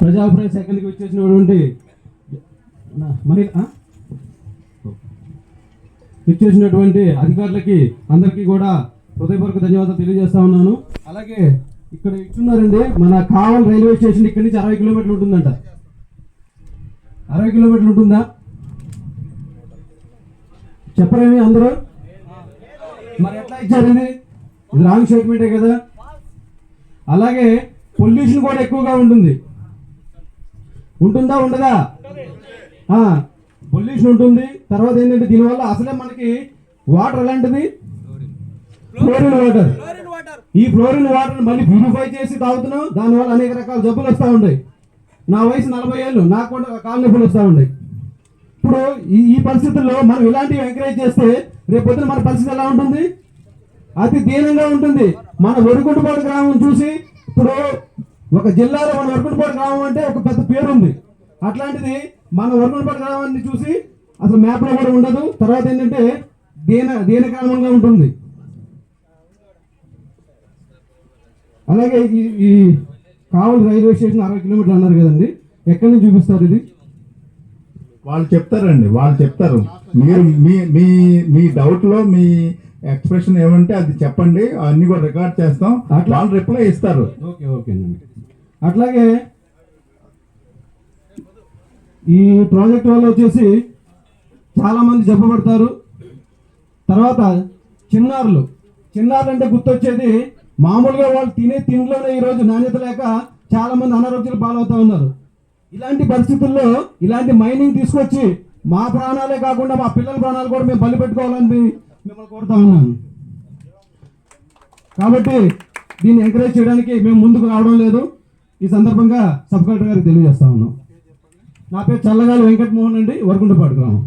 ప్రజాభిప్రాయ సేకరణకి వచ్చేసినటువంటి మహిళ మరి ఇచ్చేసినటువంటి అధికారులకి అందరికీ కూడా హృదయపూర్వక ధన్యవాదాలు తెలియజేస్తా ఉన్నాను. అలాగే ఇక్కడ ఇచ్చున్నారండి మన కావల్ రైల్వే స్టేషన్ ఇక్కడి నుంచి అరవై కిలోమీటర్లు ఉంటుందంట. అరవై కిలోమీటర్లు ఉంటుందా? చెప్పరేమి అందరూ. మరి ఎట్లా ఇచ్చారండి? ఇది రాంగ్ స్టేట్మెంటే కదా. అలాగే పొల్యూషన్ కూడా ఎక్కువగా ఉంటుంది. ఉంటుందా ఉండదా? పొల్యూషన్ ఉంటుంది. తర్వాత ఏంటంటే దీనివల్ల అసలే మనకి వాటర్ ఎలాంటిది? ఫ్లోరిన్ వాటర్ ఈ ఫ్లోరిన్ వాటర్ మళ్ళీ ప్యూరిఫై చేసి తాగుతున్నాం. దానివల్ల అనేక రకాల జబ్బులు వస్తూ ఉంటాయి. నా వయసు నలభై ఏళ్ళు నాకు కూడా కాళ్ళ నొప్పులు వస్తూ ఉంటాయి. ఇప్పుడు ఈ ఈ పరిస్థితుల్లో మనం ఇలాంటివి ఎంకరేజ్ చేస్తే రేపు పొద్దున మన పరిస్థితి ఎలా ఉంటుంది? అతి దీనంగా ఉంటుంది. మన వరుగుంటుపాడు గ్రామం చూసి ఇప్పుడు ఒక జిల్లాలో మన వరుగుంటుపాడు గ్రామం అంటే ఒక పెద్ద పేరు ఉంది అట్లాంటిది మన వరుగుంటుపాడు గ్రామాన్ని చూసి అసలు మ్యాప్లో కూడా ఉండదు. తర్వాత ఏంటంటే దీన దీనకాలంగా ఉంటుంది. అలాగే ఈ కావలి రైల్వే స్టేషన్ అరవై కిలోమీటర్లు అన్నారు కదండి. ఎక్కడి నుంచి చూపిస్తారు ఇది? వాళ్ళు చెప్తారండి వాళ్ళు చెప్తారు. మీరు మీ మీ మీ డౌట్లో మీ ఎక్స్ప్రెషన్ ఏమంటే అది చెప్పండి అన్ని కూడా రికార్డ్ చేస్తాం. వాళ్ళు రిప్లై ఇస్తారు. ఓకే ఓకేనండి. అట్లాగే ఈ ప్రాజెక్ట్ వల్ల వచ్చేసి చాలామంది చెప్పబడతారు తర్వాత చిన్నారులు. చిన్నారులు అంటే గుర్తొచ్చేది మామూలుగా వాళ్ళు తినే తిండిలోనే ఈరోజు నాణ్యత లేక చాలామంది అనారోగ్యాలు పాలవుతా ఉన్నారు. ఇలాంటి పరిస్థితుల్లో ఇలాంటి మైనింగ్ తీసుకొచ్చి మా ప్రాణాలే కాకుండా మా పిల్లల ప్రాణాలు కూడా మేము బలి పెట్టుకోవాలని మిమ్మల్ని కోరుతా ఉన్నాను. కాబట్టి దీన్ని ఎంకరేజ్ చేయడానికి మేము ముందుకు రావడం లేదు. ఈ సందర్భంగా సబ్ కలెక్టర్ గారికి తెలియజేస్తా ఉన్నాం. నా పేరు చల్లగాలి వెంకటమోహన్ అండి వరకుంటపాడు గ్రామం.